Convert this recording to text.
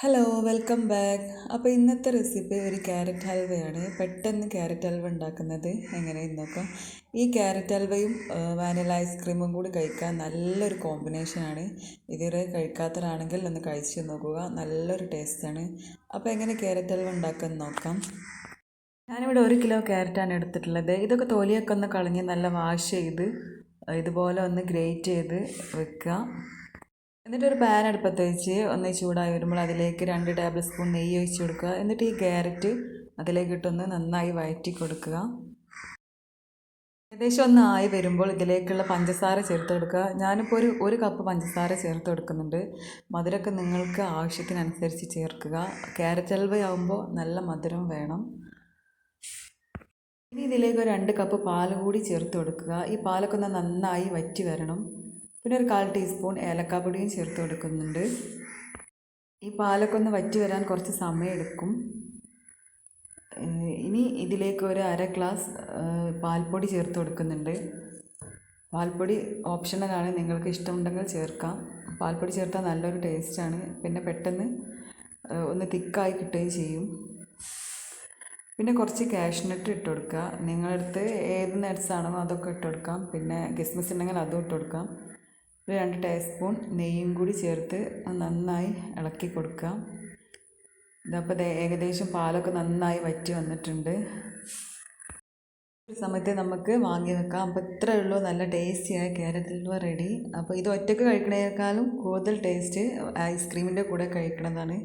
Hello welcome back അപ്പോൾ ഇന്നത്തെ recipe ഒരു ക്യാരറ്റ് ഹൽവയാണ് പെട്ടെന്ന് ക്യാരറ്റ് ഹൽവ ഉണ്ടാക്കുന്നത് എങ്ങനെയെന്ന് നോക്കാം ഈ ക്യാരറ്റ് ഹൽവയും വാനില ഐസ്ക്രീമും കൂടി കഴിക്കാൻ നല്ലൊരു കോമ്പിനേഷനാണ് ഇതുവരെ കഴിക്കാത്തവരാണെങ്കിൽ ഒന്ന് കഴിച്ച് നോക്കുക. നല്ലൊരു ടേസ്റ്റാണ് അപ്പോൾ എങ്ങനെ ക്യാരറ്റ് ഹൽവ ഉണ്ടാക്കാൻ നോക്കാം. ഞാനിവിടെ ഒരു കിലോ ക്യാരറ്റാണ് എടുത്തിട്ടുള്ളത്. ഇതൊക്കെ തൊലിയൊക്കെ ഒന്ന് കളഞ്ഞ് നല്ല വാഷ് ചെയ്ത് ഇതുപോലെ ഒന്ന് ഗ്രേറ്റ് ചെയ്ത് വെക്കുക. എന്നിട്ട് ഒരു പാൻ അടുപ്പത്ത് വെച്ച് ഒന്ന് ചൂടായി വരുമ്പോൾ അതിലേക്ക് രണ്ട് ടേബിൾ സ്പൂൺ നെയ്യ് ഒഴിച്ച് കൊടുക്കുക. എന്നിട്ട് ഈ ക്യാരറ്റ് അതിലേക്ക് ഇട്ടൊന്ന് നന്നായി വഴറ്റി കൊടുക്കുക. ഏകദേശം ഒന്ന് ആയി വരുമ്പോൾ ഇതിലേക്കുള്ള പഞ്ചസാര ചേർത്ത് കൊടുക്കുക. ഞാനിപ്പോൾ ഒരു ഒരു കപ്പ് പഞ്ചസാര ചേർത്ത് കൊടുക്കുന്നുണ്ട്. മധുരമൊക്കെ നിങ്ങൾക്ക് ആവശ്യത്തിനനുസരിച്ച് ചേർക്കുക. ക്യാരറ്റ് ഹൽവ ആകുമ്പോൾ നല്ല മധുരം വേണം. ഇനി ഇതിലേക്ക് രണ്ട് കപ്പ് പാൽ കൂടി ചേർത്ത് കൊടുക്കുക. ഈ പാലൊക്കെ ഒന്ന് നന്നായി വറ്റി വരണം. പിന്നെ ഒരു കാൽ ടീസ്പൂൺ ഏലക്കാപ്പൊടിയും ചേർത്ത് കൊടുക്കുന്നുണ്ട് ഈ പാലൊക്കെ ഒന്ന് വറ്റി വരാൻ കുറച്ച് സമയം എടുക്കും. ഇനി ഇതിലേക്ക് ഒരു അര ഗ്ലാസ് പാൽപ്പൊടി ചേർത്ത് കൊടുക്കുന്നുണ്ട്. പാൽപ്പൊടി ഓപ്ഷണലാണ് നിങ്ങൾക്ക് ഇഷ്ടമുണ്ടെങ്കിൽ ചേർക്കാം. പാൽപ്പൊടി ചേർത്താൽ നല്ലൊരു ടേസ്റ്റാണ് പിന്നെ പെട്ടെന്ന് ഒന്ന് തിക്കായി കിട്ടുകയും ചെയ്യും. പിന്നെ കുറച്ച് കാഷ്നട്ട് ഇട്ട് കൊടുക്കുക. നിങ്ങളടുത്ത് ഏത് നട്ട്സ് ആണോ അതൊക്കെ ഇട്ട് കൊടുക്കാം. പിന്നെ ഗിസ്മസ് ഉണ്ടെങ്കിൽ അതും ഇട്ട് കൊടുക്കാം. ഒരു രണ്ട് ടീസ്പൂൺ നെയ്യും കൂടി ചേർത്ത് നന്നായി ഇളക്കി കൊടുക്കാം. ഇതപ്പോൾ ഏകദേശം പാലൊക്കെ നന്നായി വറ്റി വന്നിട്ടുണ്ട്. സമയത്ത് നമുക്ക് വാങ്ങി വെക്കാം. അപ്പോൾ ഇത്രയേ ഉള്ളൂ. നല്ല ടേസ്റ്റിയായ ക്യാരറ്റ് ഹൽവ റെഡി അപ്പോൾ ഇത് ഒറ്റയ്ക്ക് കഴിക്കണേക്കാളും കൂടുതൽ ടേസ്റ്റ് ഐസ്ക്രീമിന്റെ കൂടെ കഴിക്കണതാണ്.